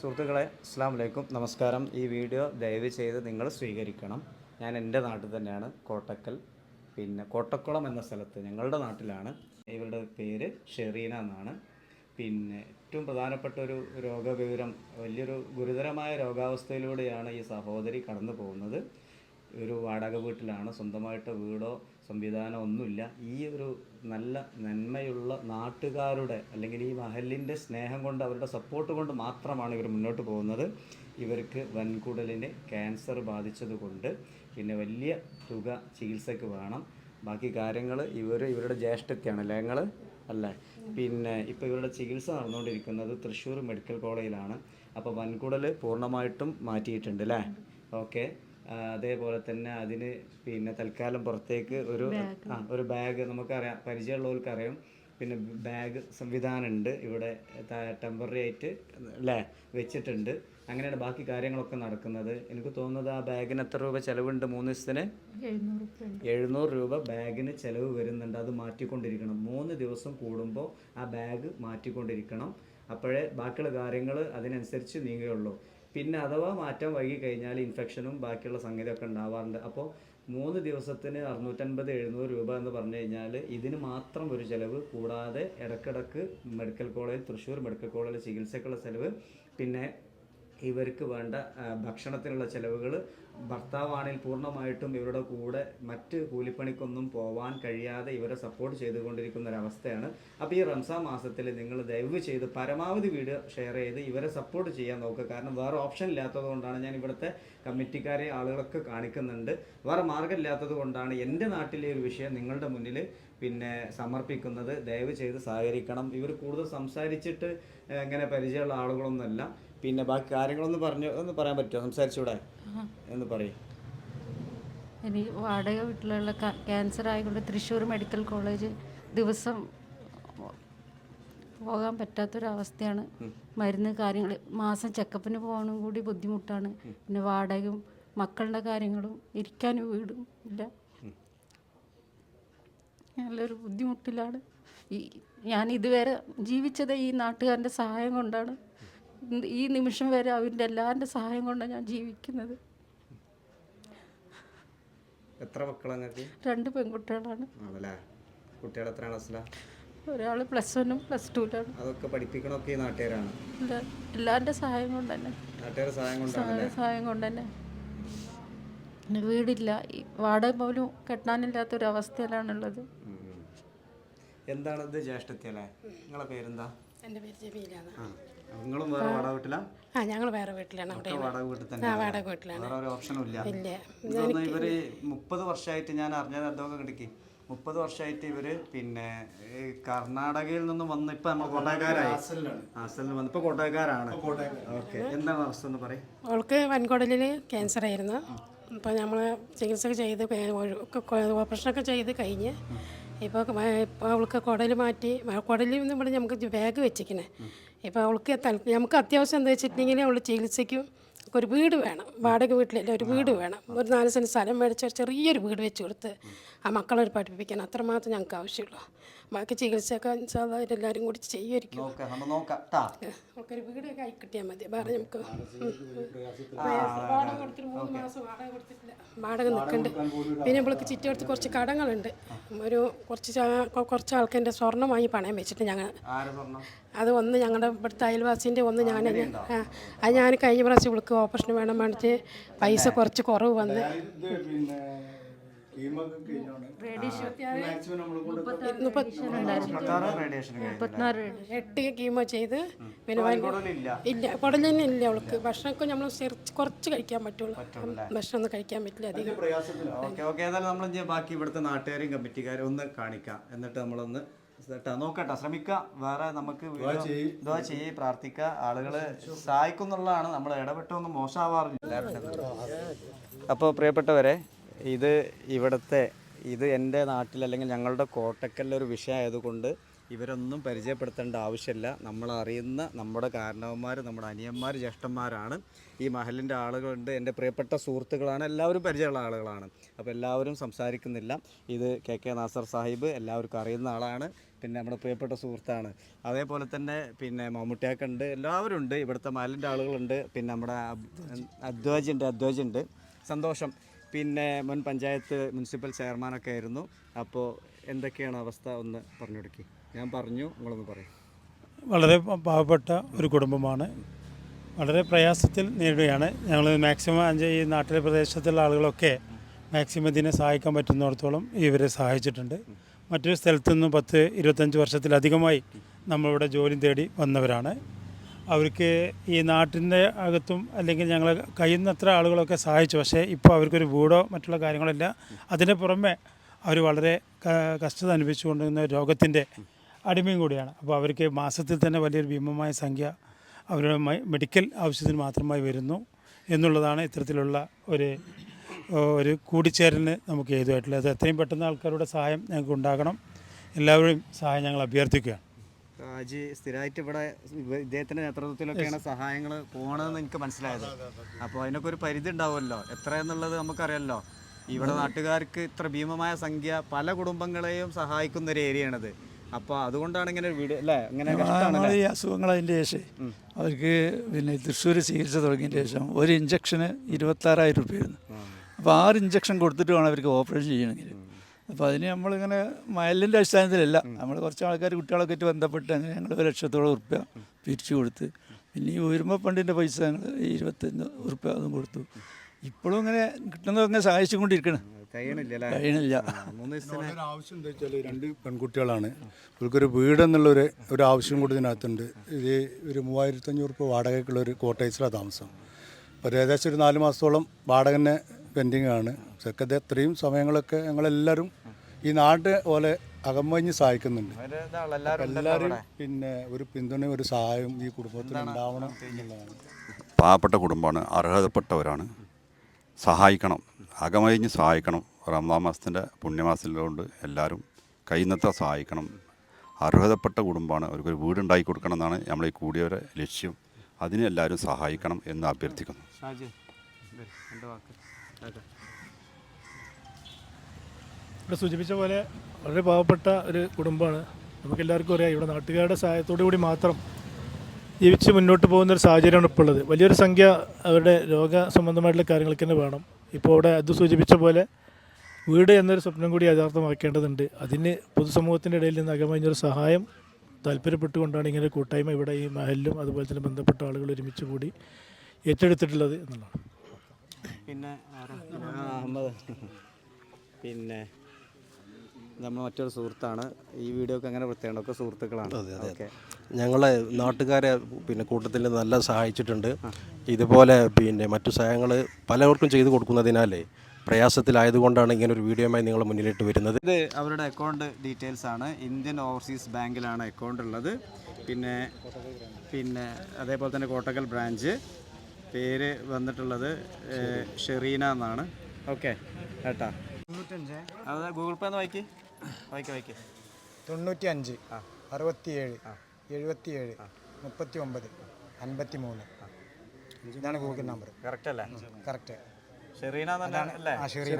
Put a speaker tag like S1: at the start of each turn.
S1: സുഹൃത്തുക്കളെ അസ്സാം വലൈക്കും നമസ്കാരം. ഈ വീഡിയോ ദയവ് ചെയ്ത് നിങ്ങൾ സ്വീകരിക്കണം. ഞാൻ എന്റെ നാട്ടിൽ തന്നെയാണ് കോട്ടക്കൽ. പിന്നെ കോട്ടക്കുളം എന്ന സ്ഥലത്ത് ഞങ്ങളുടെ നാട്ടിലാണ്. ഇവരുടെ പേര് ഷെറീന എന്നാണ്. പിന്നെ ഏറ്റവും പ്രധാനപ്പെട്ട ഒരു രോഗവിവരം വലിയൊരു ഗുരുതരമായ രോഗാവസ്ഥയിലൂടെയാണ് ഈ സഹോദരി കടന്നു പോകുന്നത് ഒരു വാടക വീട്ടിലാണ് സ്വന്തമായിട്ട് വീടോ സംവിധാനം ഒന്നുമില്ല. ഈ ഒരു നല്ല നന്മയുള്ള നാട്ടുകാരുടെ അല്ലെങ്കിൽ ഈ മഹലിന്റെ സ്നേഹം കൊണ്ട് അവരുടെ സപ്പോർട്ട് കൊണ്ട് മാത്രമാണ് ഇവർ മുന്നോട്ട് പോകുന്നത്. ഇവർക്ക് വൻകുടലിന് ക്യാൻസർ ബാധിച്ചതുകൊണ്ട് പിന്നെ വലിയ തുക ചികിത്സയ്ക്ക് വേണം. ബാക്കി കാര്യങ്ങൾ ഇവർ ഇവരുടെ ജ്യേഷ്ഠത്തെയാണ് ലയങ്ങൾ അല്ലേ? പിന്നെ ഇപ്പോൾ ഇവരുടെ ചികിത്സ നടന്നുകൊണ്ടിരിക്കുന്നത് തൃശ്ശൂർ മെഡിക്കൽ കോളേജിലാണ്. അപ്പോൾ വൻകുടൽ പൂർണമായിട്ടും മാറ്റിയിട്ടുണ്ട് അല്ലേ? ഓക്കെ. അതേപോലെ തന്നെ അതിന് പിന്നെ തൽക്കാലം പുറത്തേക്ക് ഒരു ആ ഒരു ബാഗ് നമുക്കറിയാം പരിചയമുള്ളവർക്ക് അറിയാം പിന്നെ ബാഗ് സംവിധാനം ഉണ്ട് ഇവിടെ ടെമ്പററി ആയിട്ട് അല്ലേ വെച്ചിട്ടുണ്ട്. അങ്ങനെയാണ് ബാക്കി കാര്യങ്ങളൊക്കെ നടക്കുന്നത്. എനിക്ക് തോന്നുന്നത് ആ ബാഗിന് എത്ര രൂപ ചിലവുണ്ട് മൂന്ന് ദിവസത്തിന്? എഴുന്നൂറ് രൂപ ബാഗിന് ചിലവ് വരുന്നുണ്ട് അത് മാറ്റിക്കൊണ്ടിരിക്കണം. മൂന്ന് ദിവസം കൂടുമ്പോൾ ആ ബാഗ് മാറ്റിക്കൊണ്ടിരിക്കണം. അപ്പോഴേ ബാക്കിയുള്ള കാര്യങ്ങൾ അതിനനുസരിച്ച് നീങ്ങുകയുള്ളൂ. പിന്നെ അഥവാ മാറ്റം വൈകി കഴിഞ്ഞാൽ ഇൻഫെക്ഷനും ബാക്കിയുള്ള സംഗതിയൊക്കെ ഉണ്ടാവാറുണ്ട്. അപ്പോൾ മൂന്ന് ദിവസത്തിന് അറുന്നൂറ്റൻപത് എഴുന്നൂറ് രൂപ എന്ന് പറഞ്ഞു കഴിഞ്ഞാൽ ഇതിന് മാത്രം ഒരു ചിലവ് കൂടാതെ ഇടക്കിടക്ക് മെഡിക്കൽ കോളേജ് തൃശ്ശൂർ മെഡിക്കൽ കോളേജിൽ ചികിത്സക്കുള്ള ചിലവ് പിന്നെ ഇവർക്ക് വേണ്ട ഭക്ഷണത്തിനുള്ള ചിലവുകൾ ഭർത്താവാണെങ്കിൽ പൂർണമായിട്ടും ഇവരുടെ കൂടെ മറ്റ് കൂലിപ്പണിക്കൊന്നും പോവാൻ കഴിയാതെ ഇവരെ സപ്പോർട്ട് ചെയ്തുകൊണ്ടിരിക്കുന്ന ഒരവസ്ഥയാണ് അപ്പോൾ ഈ റംസാൻ മാസത്തിൽ നിങ്ങൾ ദയവ് ചെയ്ത് പരമാവധി വീഡിയോ ഷെയർ ചെയ്ത് ഇവരെ സപ്പോർട്ട് ചെയ്യാൻ നോക്കുക. കാരണം വേറെ ഓപ്ഷൻ ഇല്ലാത്തത് കൊണ്ടാണ് ഞാൻ ഇവിടുത്തെ കമ്മിറ്റിക്കാരെ ആളുകളൊക്കെ കാണിക്കുന്നുണ്ട്. വേറെ മാർഗം ഇല്ലാത്തത് കൊണ്ടാണ് എന്റെ നാട്ടിലെ ഒരു വിഷയം നിങ്ങളുടെ മുന്നിൽ പിന്നെ സമർപ്പിക്കുന്നത്. ദയവ് ചെയ്ത് സഹകരിക്കണം. ഇവർ കൂടുതൽ സംസാരിച്ചിട്ട് ഇങ്ങനെ പരിചയമുള്ള ആളുകളൊന്നുമല്ല. പിന്നെ ബാക്കി കാര്യങ്ങളൊന്നും പറഞ്ഞു ഒന്ന് പറയാൻ പറ്റുമോ? സംസാരിച്ചൂടെ? എന്ന് പറയും.
S2: എനിക്ക് വാടക വീട്ടിലുള്ള ക്യാൻസർ ആയതുകൊണ്ട് തൃശ്ശൂർ മെഡിക്കൽ കോളേജ് ദിവസം പോകാൻ പറ്റാത്തൊരവസ്ഥയാണ്. മരുന്ന് കാര്യങ്ങൾ മാസം ചെക്കപ്പിന് പോകാനും കൂടി ബുദ്ധിമുട്ടാണ്. പിന്നെ വാടകയും മക്കളുടെ കാര്യങ്ങളും ഇരിക്കാൻ വീടും ഇല്ല. നല്ലൊരു ബുദ്ധിമുട്ടിലാണ്. ഈ ഞാൻ ഇതുവരെ ജീവിച്ചത് ഈ നാട്ടുകാരന്റെ സഹായം കൊണ്ടാണ്. ഈ നിമിഷം വരെ അവരുടെ എല്ലാവരുടെ സഹായം കൊണ്ടാണ് ഞാൻ ജീവിക്കുന്നത്.
S1: എത്ര മക്കളാ നിങ്ങൾക്ക്?
S2: രണ്ട് പെൺകുട്ടികളാണ്.
S1: ആണല്ലേ. കുട്ടികൾ എത്ര ക്ലാസ്സിലാ
S2: ഒരാൾ പ്ലസ് വണ്ണും പ്ലസ് ടുവിലാണ്
S1: അതൊക്കെ പഠിപ്പിക്കണമൊക്കെ ഈ നാട്ടുകാരാണ്.
S2: എല്ലാ എല്ലാവരുടെ സഹായം കൊണ്ട് തന്നെ.
S1: നാട്ടുകാരുടെ സഹായം കൊണ്ടാണ്
S2: സഹായ- കൊണ്ട് തന്നെ. പിന്നെ വീടില്ല. ഈ വാടക പോലും കെട്ടാനില്ലാത്തൊരവസ്ഥയിലാണുള്ളത്
S1: എന്താണ് എന്താണിത് ജ്യേഷ്ഠത്തി അല്ലേ നിങ്ങളെ പേരെന്താ?
S3: എന്റെ പേര് ജമീലാണ്
S1: നിങ്ങളും വേറെ വാടക വീട്ടിലാണ്
S3: ആ ഞങ്ങൾ വേറെ വീട്ടിലാണ് അവിടെ
S1: വാടക വീട്ടിൽ
S3: ആ
S1: തന്നെ
S3: വാടക വീട്ടിലാണ്.
S1: വേറെ ഒരു ഓപ്ഷനും ഇല്ല.
S3: ഇല്ല.
S1: ഇവർ മുപ്പത് വർഷമായിട്ട് ഞാൻ അറിഞ്ഞത് അതൊക്കെ കിടക്കി? മുപ്പത് വർഷമായിട്ട് ഇവർ പിന്നെ കർണാടകയിൽ നിന്നും വന്ന് ഇപ്പൊ നമ്മൾ കോട്ടയക്കാരായി. ഹാസലിൽ വന്ന്. ഇപ്പൊ കോട്ടയക്കാരാണ്. ഓക്കെ. എന്താണ് അവസ്ഥ എന്ന് പറയും.
S3: അവൾക്ക് വൻകുടലിൽ ക്യാൻസർ ആയിരുന്നു. അപ്പോൾ നമ്മൾ ചികിത്സ ചെയ്ത് ഓപ്പറേഷനൊക്കെ ചെയ്ത് കഴിഞ്ഞ് ഇപ്പോൾ ഇപ്പോൾ അവൾക്ക് കുടൽ മാറ്റി കുടലിൽ നിന്ന് ഇവിടെ നമുക്ക് ബാഗ് വെച്ചിരിക്കണേ. ഇപ്പോൾ അവൾക്ക് നമുക്ക് അത്യാവശ്യം എന്താ വെച്ചിട്ടുണ്ടെങ്കിൽ അവൾ ചികിത്സയ്ക്കും ഒരു വീട് വേണം. വാടക വീട്ടിലല്ല ഒരു വീട് വേണം. ഒരു നാല് സെന്റ് സ്ഥലം മേടിച്ച് ചെറിയൊരു വീട് വെച്ച് കൊടുത്ത് ആ മക്കളെ ഒരു പഠിപ്പിക്കാൻ അത്രമാത്രം ഞങ്ങൾക്ക് ആവശ്യമുള്ളൂ ബാക്കി ചികിത്സയൊക്കെ എല്ലാവരും കൂടി ചെയ്യുമായിരിക്കും. നമുക്കൊരു വീടൊക്കെ ആയി കിട്ടിയാൽ മതി. വേറെ നമുക്ക്. വാടക കൊടുത്തിട്ട് മൂന്ന് മാസം വാടക കൊടുത്തിട്ടില്ല. വാടക നിൽക്കുന്നുണ്ട് പിന്നെ നമ്മൾക്ക് ചുറ്റുവട്ടത്ത് കുറച്ച് കടങ്ങളുണ്ട്. ഒരു കുറച്ച് കുറച്ച് ആൾക്കാരുടെ സ്വർണം വാങ്ങി പണയം വെച്ചിട്ട് ഞങ്ങൾ അത് ഒന്ന് ഞങ്ങളുടെ ഇവിടുത്തെ അയൽവാസിന്റെ ഒന്ന് ഞാൻ അത് ഞാൻ കഴിഞ്ഞ പ്രാവശ്യം വിളിക്കും ഓപ്പറേഷൻ വേണം വേണ്ടിട്ട് പൈസ കുറച്ച് കുറവ് വന്ന് എട്ട് കീമോ ചെയ്ത് ഇല്ല കുടലിന് ഇല്ല അവൾക്ക്. ഭക്ഷണമൊക്കെ നമ്മൾ കുറച്ച് കഴിക്കാൻ പറ്റുള്ളൂ. ഭക്ഷണം ഒന്നും കഴിക്കാൻ പറ്റില്ല അധികം.
S1: ബാക്കി ഇവിടുത്തെ നാട്ടുകാരും കമ്മിറ്റിക്കാരും ഒന്ന് കാണിക്കാം. എന്നിട്ട് നമ്മളൊന്ന് ട്ടാ, നോക്കട്ടെ. ശ്രമിക്കാം. വേറെ നമുക്ക് ഇതോ ചെയ്യ്. പ്രാർത്ഥിക്കുക. ആളുകൾ സഹായിക്കുന്നുള്ളതാണ് നമ്മൾ ഇടപെട്ടൊന്നും മോശമാവാറില്ല. അപ്പോൾ പ്രിയപ്പെട്ടവരെ ഇത് ഇവിടുത്തെ ഇത് എന്റെ നാട്ടിൽ അല്ലെങ്കിൽ ഞങ്ങളുടെ കോട്ടക്കലിലെ ഒരു വിഷയമായതുകൊണ്ട് ഇവരൊന്നും പരിചയപ്പെടുത്തേണ്ട ആവശ്യമില്ല. നമ്മളറിയുന്ന നമ്മുടെ കാരണവന്മാർ നമ്മുടെ അനിയന്മാർ ജ്യേഷ്ഠന്മാരാണ്. ഈ മഹലിന്റെ ആളുകളുണ്ട്. എന്റെ പ്രിയപ്പെട്ട സുഹൃത്തുക്കളാണ്. എല്ലാവരും പരിചയമുള്ള ആളുകളാണ്. അപ്പോൾ എല്ലാവരും സംസാരിക്കുന്നില്ല. ഇത് കെ കെ നാസർ സാഹിബ് എല്ലാവർക്കും അറിയുന്ന ആളാണ്. പിന്നെ നമ്മുടെ പ്രിയപ്പെട്ട സുഹൃത്താണ്. അതേപോലെ തന്നെ പിന്നെ മമ്മൂട്ടിയൊക്കെ ഉണ്ട് എല്ലാവരും ഉണ്ട്. ഇവിടുത്തെ മഹലിന്റെ ആളുകളുണ്ട്. പിന്നെ നമ്മുടെ അദ്വാജി ഉണ്ട് ഉണ്ട് സന്തോഷം. പിന്നെ മുൻ പഞ്ചായത്ത് മുനിസിപ്പൽ ചെയർമാനൊക്കെ ആയിരുന്നു. അപ്പോൾ എന്തൊക്കെയാണ് അവസ്ഥ? ഒന്ന് പറഞ്ഞു കൊടുക്കി ഞാൻ പറഞ്ഞു നിങ്ങളൊന്ന് പറയും.
S4: വളരെ പാവപ്പെട്ട ഒരു കുടുംബമാണ്. വളരെ പ്രയാസത്തിൽ നേരിടുകയാണ്. ഞങ്ങൾ മാക്സിമം അഞ്ച് ഈ നാട്ടിലെ പ്രദേശത്തുള്ള ആളുകളൊക്കെ മാക്സിമം ഇതിനെ സഹായിക്കാൻ പറ്റുന്നിടത്തോളം ഇവരെ സഹായിച്ചിട്ടുണ്ട്. മറ്റൊരു സ്ഥലത്തു നിന്നും പത്ത് ഇരുപത്തഞ്ച് വർഷത്തിലധികമായി നമ്മളിവിടെ ജോലി തേടി വന്നവരാണ്. അവർക്ക് ഈ നാട്ടിന്റെ അകത്തും അല്ലെങ്കിൽ ഞങ്ങൾ കഴിയുന്നത്ര ആളുകളൊക്കെ സഹായിച്ചു. പക്ഷേ ഇപ്പോൾ അവർക്കൊരു വീടോ മറ്റുള്ള കാര്യങ്ങളില്ല. അതിന് പുറമെ അവർ വളരെ കഷ്ടത അനുഭവിച്ചുകൊണ്ടിരുന്ന രോഗത്തിന്റെ അടിമയും കൂടിയാണ്. അപ്പോൾ അവർക്ക് മാസത്തിൽ തന്നെ വലിയൊരു ഭീമമായ സംഖ്യ അവരുടെ മെഡിക്കൽ ആവശ്യത്തിന് മാത്രമായി വരുന്നു എന്നുള്ളതാണ് ഇത്തരത്തിലുള്ള ഒരു ഒരു കൂടിച്ചേരലിന് നമുക്ക് ഏതുമായിട്ടുള്ളത് അത് എത്രയും പെട്ടെന്ന് ആൾക്കാരുടെ സഹായം ഞങ്ങൾക്ക് ഉണ്ടാകണം എല്ലാവരുടെയും സഹായം ഞങ്ങൾ അഭ്യർത്ഥിക്കുകയാണ്.
S1: ഹാജി സ്ഥിരമായിട്ട് ഇവിടെ ഇവ- ഇദ്ദേഹത്തിന്റെ നേതൃത്വത്തിലൊക്കെയാണ് സഹായങ്ങൾ പോകണമെന്ന് എനിക്ക് മനസ്സിലായത്. അപ്പോൾ അതിനൊക്കെ ഒരു പരിധി ഉണ്ടാവുമല്ലോ. എത്ര എന്നുള്ളത് നമുക്കറിയാമല്ലോ. ഇവിടെ നാട്ടുകാർക്ക് ഇത്ര ഭീമമായ സംഖ്യ പല കുടുംബങ്ങളെയും സഹായിക്കുന്ന ഒരു ഏരിയയാണിത്. അപ്പോൾ അതുകൊണ്ടാണ് ഇങ്ങനെ വീഡിയോ അല്ലേ? ഇങ്ങനെ
S5: ഈ അസുഖങ്ങൾ അതിന്റെ ശേഷം അവർക്ക് പിന്നെ തൃശ്ശൂർ ചികിത്സ തുടങ്ങിയതിന് ശേഷം ഒരു ഇഞ്ചക്ഷന് ഇരുപത്താറായിരം രൂപയായിരുന്നു. അപ്പോൾ ആറ് ഇഞ്ചക്ഷൻ കൊടുത്തിട്ട് വേണം അവർക്ക് ഓപ്പറേഷൻ ചെയ്യണമെങ്കിൽ. അപ്പോൾ അതിന് നമ്മളിങ്ങനെ മയലിന്റെ അടിസ്ഥാനത്തിലല്ല. നമ്മൾ കുറച്ച് ആൾക്കാർ കുട്ടികളൊക്കെ ആയിട്ട് ബന്ധപ്പെട്ട് അങ്ങനെ ഞങ്ങൾ ഒരു ലക്ഷത്തോളം ഉറുപ്പ്യ പിരിച്ചു കൊടുത്ത്. പിന്നെ ഈ ഉയർമ ഫണ്ടിന്റെ പൈസ ഞങ്ങൾ ഇരുപത്തഞ്ച് ഉറുപ്പ്യ അതും കൊടുത്തു. ഇപ്പോഴും ഇങ്ങനെ കിട്ടുന്നതൊക്കെ സഹായിച്ചുകൊണ്ടിരിക്കണം.
S1: കഴിയണില്ല.
S6: ആവശ്യം എന്താ വെച്ചാൽ രണ്ട് പെൺകുട്ടികളാണ്. ഇവർക്കൊരു വീട് എന്നുള്ളൊരു ഒരു ആവശ്യം കൂടി ഇതിനകത്തുണ്ട്. ഇത് ഒരു മൂവായിരത്തഞ്ഞൂറ് രൂപ വാടകയ്ക്കുള്ള ഒരു കോട്ടേഴ്സിലാണ് താമസം. അപ്പോൾ ഏകദേശം ഒരു നാല് മാസത്തോളം വാടകനെ പെൻഡിങ് ആണ്. ചെക്കത്തെ ഇത്രയും സമയങ്ങളൊക്കെ ഞങ്ങളെല്ലാവരും ഈ നാട് പോലെ അകമഞ്ഞ് സഹായിക്കുന്നുണ്ട്.
S1: എല്ലാവരും.
S6: പിന്നെ ഒരു പിന്തുണ ഒരു സഹായം ഈ കുടുംബത്തിന് ഉണ്ടാവണം എന്നുള്ളതാണ്.
S7: പാവപ്പെട്ട കുടുംബമാണ് അർഹതപ്പെട്ടവരാണ്. സഹായിക്കണം അകമഴിഞ്ഞ് സഹായിക്കണം. റമദാൻ മാസത്തിന്റെ പുണ്യമാസത്തിലുകൊണ്ട് എല്ലാവരും കഴിയുന്നത്ര സഹായിക്കണം. അർഹതപ്പെട്ട കുടുംബമാണ് അവർക്കൊരു വീടുണ്ടാക്കി കൊടുക്കണം എന്നാണ് നമ്മൾ ഈ കൂടിയവരെ ലക്ഷ്യം. അതിനെല്ലാവരും സഹായിക്കണം എന്ന് അഭ്യർത്ഥിക്കുന്നു.
S8: ഇവിടെ സൂചിപ്പിച്ച പോലെ വളരെ പാവപ്പെട്ട ഒരു കുടുംബമാണ്. നമുക്ക് എല്ലാവർക്കും അറിയാം ഇവിടെ നാട്ടുകാരുടെ സഹായത്തോടു കൂടി മാത്രം ജീവിച്ച് മുന്നോട്ട് പോകുന്ന ഒരു സാഹചര്യമാണ് ഇപ്പോൾ ഉള്ളത്. വലിയൊരു സംഖ്യ അവരുടെ രോഗ സംബന്ധമായിട്ടുള്ള കാര്യങ്ങൾക്ക് തന്നെ വേണം. ഇപ്പോൾ അവിടെ അത് സൂചിപ്പിച്ച പോലെ വീട് എന്നൊരു സ്വപ്നം കൂടി യഥാർത്ഥമാക്കേണ്ടതുണ്ട് അതിന് പൊതുസമൂഹത്തിന്റെ ഇടയിൽ നിന്ന് അകമഞ്ഞൊരു സഹായം താല്പര്യപ്പെട്ടുകൊണ്ടാണ് ഇങ്ങനെ കൂട്ടായ്മ ഇവിടെ ഈ മഹലിലും അതുപോലെ തന്നെ ബന്ധപ്പെട്ട ആളുകൾ ഒരുമിച്ച് കൂടി ഏറ്റെടുത്തിട്ടുള്ളത് എന്നുള്ളതാണ്.
S1: പിന്നെ അഹമ്മദ്. പിന്നെ നമ്മൾ മറ്റൊരു സുഹൃത്താണ്. ഈ വീഡിയോക്ക് അങ്ങനെ പ്രത്യേകത ഒക്കെ സുഹൃത്തുക്കളാണ്. അതെ
S9: ഞങ്ങളെ നാട്ടുകാരെ പിന്നെ കൂട്ടത്തിൽ നല്ല സഹായിച്ചിട്ടുണ്ട്. ഇതുപോലെ പിന്നെ മറ്റു സഹായങ്ങൾ പലവർക്കും ചെയ്തു കൊടുക്കുന്നതിനാലേ പ്രയാസത്തിലായതുകൊണ്ടാണ് ഇങ്ങനെ ഒരു വീഡിയോയുമായി നിങ്ങൾ മുന്നിലിട്ട് വരുന്നത്.
S1: ഇത് അവരുടെ അക്കൗണ്ട് ഡീറ്റെയിൽസ് ആണ്. ഇന്ത്യൻ ഓവർസീസ് ബാങ്കിലാണ് അക്കൗണ്ട് ഉള്ളത്. പിന്നെ പിന്നെ അതേപോലെ തന്നെ കോട്ടക്കൽ ബ്രാഞ്ച് പേര് വന്നിട്ടുള്ളത് ഷെറീന എന്നാണ്. ഓക്കെ കേട്ടാ. തൊണ്ണൂറ്റഞ്ച്. അത് ഗൂഗിൾ പേ ഒന്ന് വായിക്കി. വായിക്കി വായിക്കാം.
S10: തൊണ്ണൂറ്റി അഞ്ച് അറുപത്തിയേഴ് എഴുപത്തിയേഴ് മുപ്പത്തി ഒമ്പത് അൻപത്തി മൂന്ന് ഇതാണ് ഗൂഗിൾ നമ്പർ.
S1: കറക്റ്റ് അല്ലേ?
S10: കറക്റ്റ്.
S1: ഷെറീന തന്നെ അല്ലേ?
S10: ആ ശരി